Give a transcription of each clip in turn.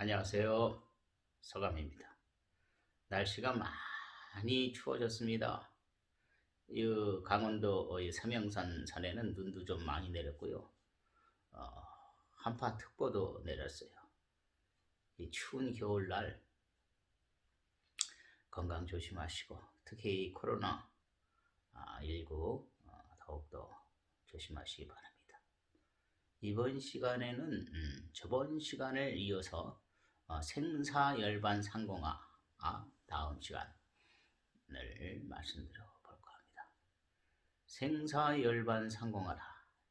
안녕하세요. 서감입니다. 날씨가 많이 추워졌습니다. 이 강원도 어, 이 삼형산 산에는 눈도 좀 많이 내렸고요. 어, 한파특보도 내렸어요. 이 추운 겨울날 건강 조심하시고 특히 이 코로나 19 어, 더욱더 조심하시기 바랍니다. 이번 시간에는 음, 저번 시간을 이어서 어, 생사열반 상공화 아, 다음 시간을 말씀드려 볼까 합니다. 생사열반 상공화다.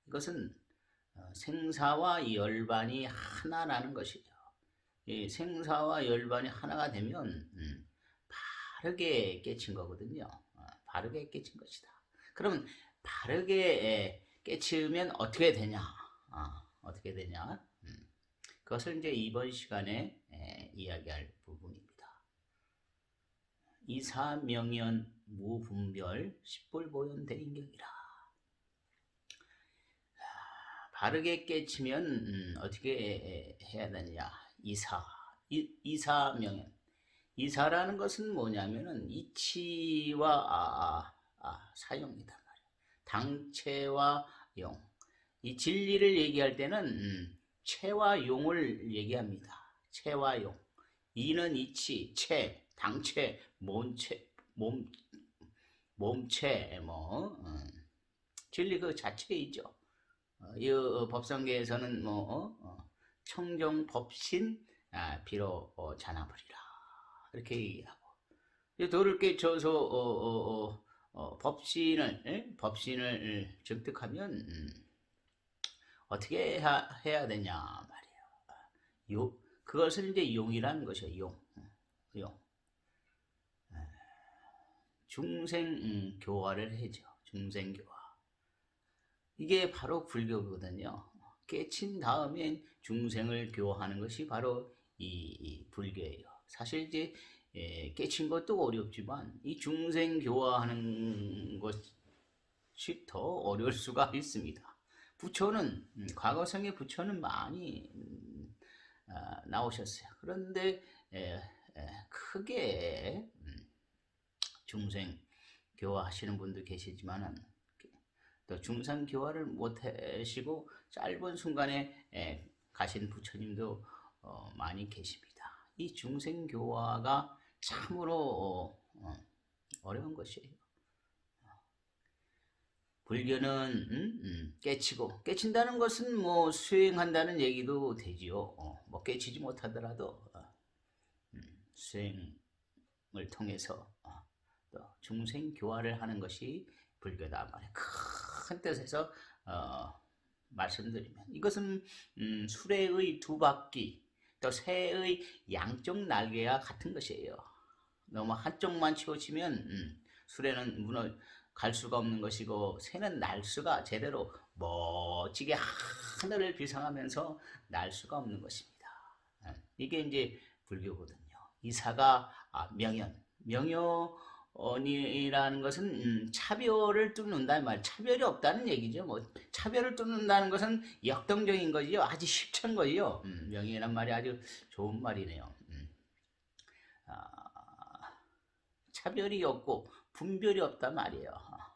이것은 어, 생사와 열반이 하나라는 것이죠. 이 생사와 열반이 하나가 되면 음, 바르게 깨친 거거든요. 어, 바르게 깨친 것이다. 그러면 바르게 에, 깨치면 어떻게 되냐? 아, 어떻게 되냐? 음, 그것을 이제 이번 시간에 에, 이야기할 부분입니다. 이사명연 무분별 십불보현 대인경이라. 아, 바르게 깨치면 음, 어떻게 해야 되냐? 이사, 이, 이사명연. 이사라는 것은 뭐냐면은 이치와 아, 아, 아, 사용이단 말이야. 당체와 용. 이 진리를 얘기할 때는 음, 체와 용을 얘기합니다. 체와 용. 이는 이치, 체, 당체, 몸체, 몸, 몸체, 뭐, 음, 진리 그 자체이죠. 어, 이 어, 법성계에서는 뭐, 어, 청정 법신, 아, 비로 어, 잔아버리라. 이렇게 얘기하고. 이 돌을 깨쳐서, 어, 어, 어, 어, 법신을, 에? 법신을 증득하면, 음, 어떻게 해야, 해야 되냐 말이에요. 요, 그것을 이제 용이라는 것이에요. 용. 용. 중생 음, 교화를 해죠. 중생 교화. 이게 바로 불교거든요. 깨친 다음에 중생을 교화하는 것이 바로 이, 이 불교예요. 사실 이제 예, 깨친 것도 어렵지만 이 중생 교화하는 것이 더 어려울 수가 있습니다. 부처는 음, 과거성의 부처는 많이 음, 아, 나오셨어요. 그런데 에, 에, 크게 음, 중생 교화하시는 분도 계시지만은 또 중상 교화를 못 하시고 짧은 순간에 에, 가신 부처님도 어, 많이 계십니다. 이 중생 교화가 참으로 어, 어, 려운 것이에요. 불교는 음? 음, 깨치고 깨친다는 것은 뭐 수행한다는 얘기도 되지요. 어, 뭐 깨치지 못하더라도 어, 음, 수행을 통해서 어, 또 중생 교화를 하는 것이 불교다 말이야. 큰 뜻에서 어, 말씀드리면 이것은 음, 수레의 두 바퀴 또 새의 양쪽 날개와 같은 것이에요. 너무 한쪽만 치우치면 음, 수레는 무너 갈 수가 없는 것이고 새는 날 수가 제대로 멋지게 하늘을 비상하면서 날 수가 없는 것입니다. 예, 이게 이제 불교거든요. 이사가 아, 명연, 명연이라는 것은 음, 차별을 뚫는다 말, 차별이 없다는 얘기죠. 뭐 차별을 뚫는다는 것은 역동적인 거지요. 아주 쉽찬 거지요. 음, 명연이란 말이 아주 좋은 말이네요. 음. 아, 차별이 없고 분별이 없단 말이에요.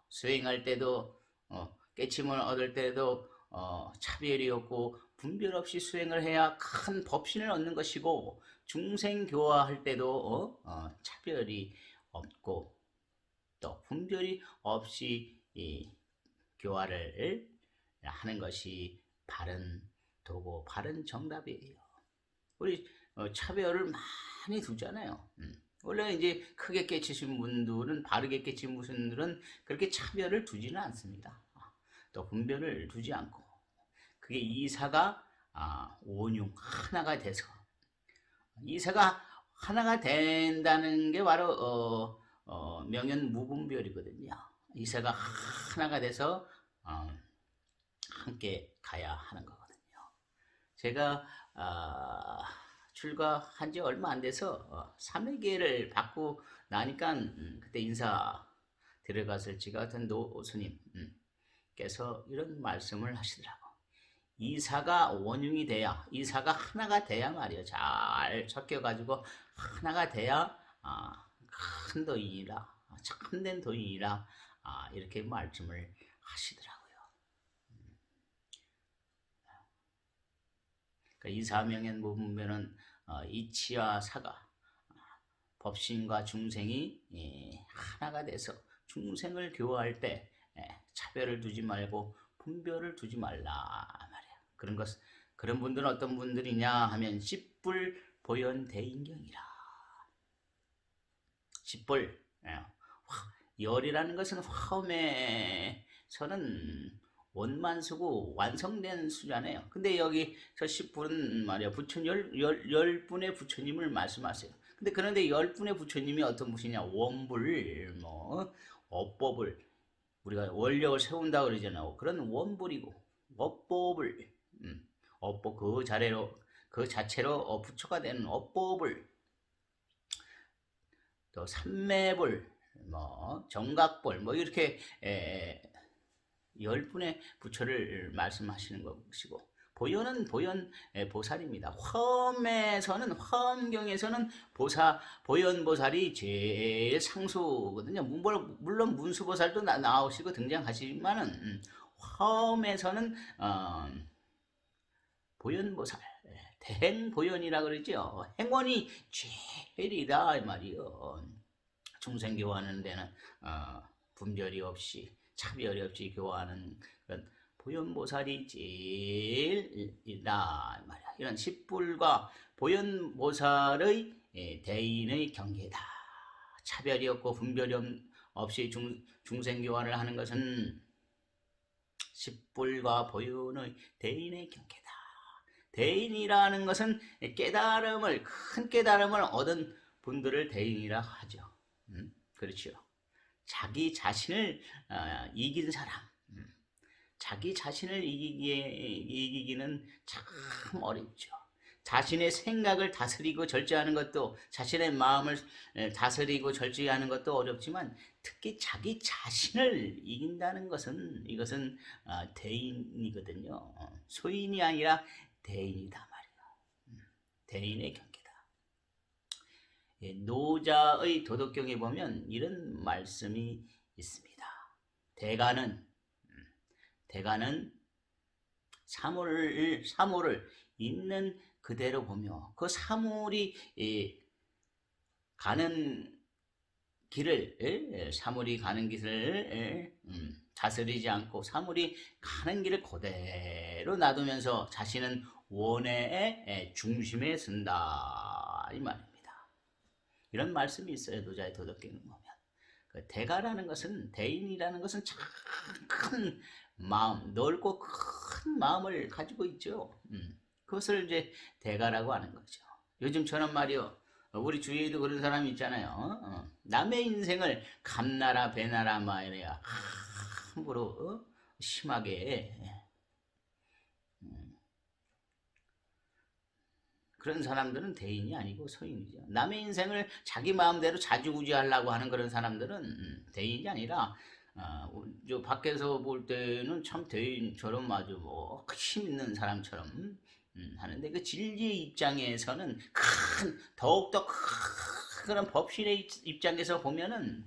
수행할 때도 어, 깨침을 얻을 때도 어, 차별이 없고 분별 없이 수행을 해야 큰 법신을 얻는 것이고 중생 교화할 때도 어, 어, 차별이 없고 또 분별이 없이 이 교화를 하는 것이 바른 도고 바른 정답이에요. 우리 어, 차별을 많이 두잖아요. 음. 원래 이제 크게 깨치신 분들은 바르게 깨친 분들은 그렇게 차별을 두지는 않습니다. 아, 또 분별을 두지 않고 그게 이사가 아, 원융 하나가 돼서 이사가 하나가 된다는 게 바로 어, 어, 명연 무분별이거든요. 이사가 하나가 돼서 어, 함께 가야 하는 거거든요. 제가 아, 출가한 지 얼마 안 돼서 어, 삼회계를 받고 나니까 음, 그때 인사 들어갔을 지가 같은 노스님께서 음, 이런 말씀을 하시더라고. 이사가 원흉이 돼야 이사가 하나가 돼야 말이야 잘 섞여가지고 하나가 돼야 아, 큰 도인이라 참된 도인이라 아, 이렇게 말씀을 하시더라고요. 그러니까 이사명엔 보면은 어, 이치와 사가 아, 법신과 중생이 예, 하나가 돼서 중생을 교화할 때 예, 차별을 두지 말고 분별을 두지 말라 말이야. 그런 것 그런 분들은 어떤 분들이냐 하면 십불 보현 대인경이라. 십불 예, 화- 열이라는 것은 화엄에서는 원만수고 완성된 수잖아요. 근데 여기 저 십불은 말이야 부처 열, 열, 열 분의 부처님을 말씀하세요. 근데 그런데 열 분의 부처님이 어떤 분이냐 원불 뭐 어법을 우리가 원력을 세운다 그러잖아요. 그런 원불이고 어법을 음, 어법 그 자리로 그 자체로 어, 부처가 되는 어법을 또 삼매불 뭐 정각불 뭐 이렇게 에, 열 분의 부처를 말씀하시는 것이고 보현은 보현 에, 보살입니다. 화엄에서는 화엄경에서는 보사 보현 보살이 제일 상수거든요. 물론, 문수 보살도 나, 나오시고 등장하시지만은 음, 화엄에서는 어, 보현 보살 대행 보현이라 그러죠. 행원이 제일이다 이 말이요. 중생 교화하는 데는 어, 분별이 없이 차별이 없이 교화하는 그런 보현보살이 제일이다 이 말이야. 이런 십불과 보현보살의 예, 대인의 경계다. 차별이 없고 분별이 없- 없이 중, 중생 교화를 하는 것은 십불과 보현의 대인의 경계다. 대인이라는 것은 깨달음을 큰 깨달음을 얻은 분들을 대인이라 하죠. 음, 그렇죠. 자기 자신을 어, 이긴 사람, 음, 자기 자신을 이기기에, 이기기는 참 어렵죠. 자신의 생각을 다스리고 절제하는 것도 자신의 마음을 에, 다스리고 절제하는 것도 어렵지만 특히 자기 자신을 이긴다는 것은 이것은 어, 대인이거든요. 어, 소인이 아니라 대인이다 말이야. 음, 대인의. 예, 노자의 도덕경에 보면 이런 말씀이 있습니다. 대가는 음, 대가는 사물을 사물을 있는 그대로 보며 그 사물이 예, 가는 길을 예, 사물이 가는 길을 예, 음, 다스리지 않고 사물이 가는 길을 그대로 놔두면서 자신은 원의 예, 중심에 쓴다 이 말입니다. 이런 말씀이 있어요 노자의 도덕경에 보면 그 대가라는 것은 대인이라는 것은 참 큰 마음 넓고 큰 마음을 가지고 있죠. 음, 그것을 이제 대가라고 하는 거죠. 요즘처럼 말이요. 우리 주위에도 그런 사람이 있잖아요. 어? 남의 인생을 감나라 배나라 말이야 함부로 어? 심하게 그런 사람들은 대인이 아니고 서인이죠. 남의 인생을 자기 마음대로 자주구지하려고 하는 그런 사람들은 음, 대인이 아니라 어, 저 밖에서 볼 때는 참 대인처럼 아주 뭐힘 있는 사람처럼 음, 하는데 그 진리의 입장에서는 큰 더욱더 큰 그런 법신의 입- 입장에서 보면은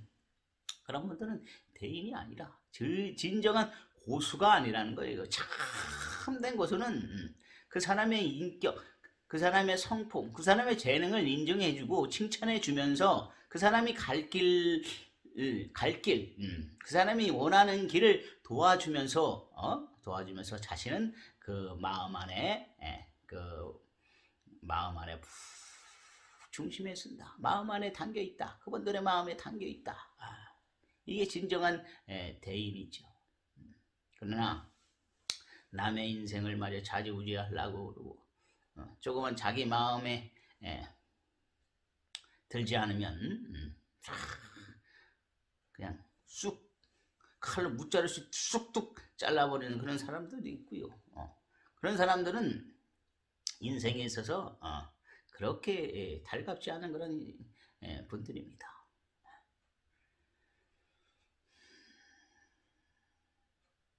그런 분들은 대인이 아니라 저- 진정한 고수가 아니라는 거예요. 참된 고수는 음, 그 사람의 인격, 그 사람의 성품, 그 사람의 재능을 인정해주고 칭찬해주면서 그 사람이 갈 길, 갈 길, 음, 그 사람이 원하는 길을 도와주면서, 어? 도와주면서 자신은 그 마음 안에, 예, 그 마음 안에 푹 중심에 쓴다. 마음 안에 담겨 있다. 그분들의 마음에 담겨 있다. 아, 이게 진정한 예, 대인이죠. 음, 그러나 남의 인생을 말이야 자지우지하려고 그러고 어, 조금은 자기 마음에 예, 들지 않으면 음, 쫙 그냥 쑥 칼로 무자루씩 쑥뚝 잘라버리는 그런 사람들도 있고요. 어, 그런 사람들은 인생에 있어서 어, 그렇게 예, 달갑지 않은 그런 예, 분들입니다.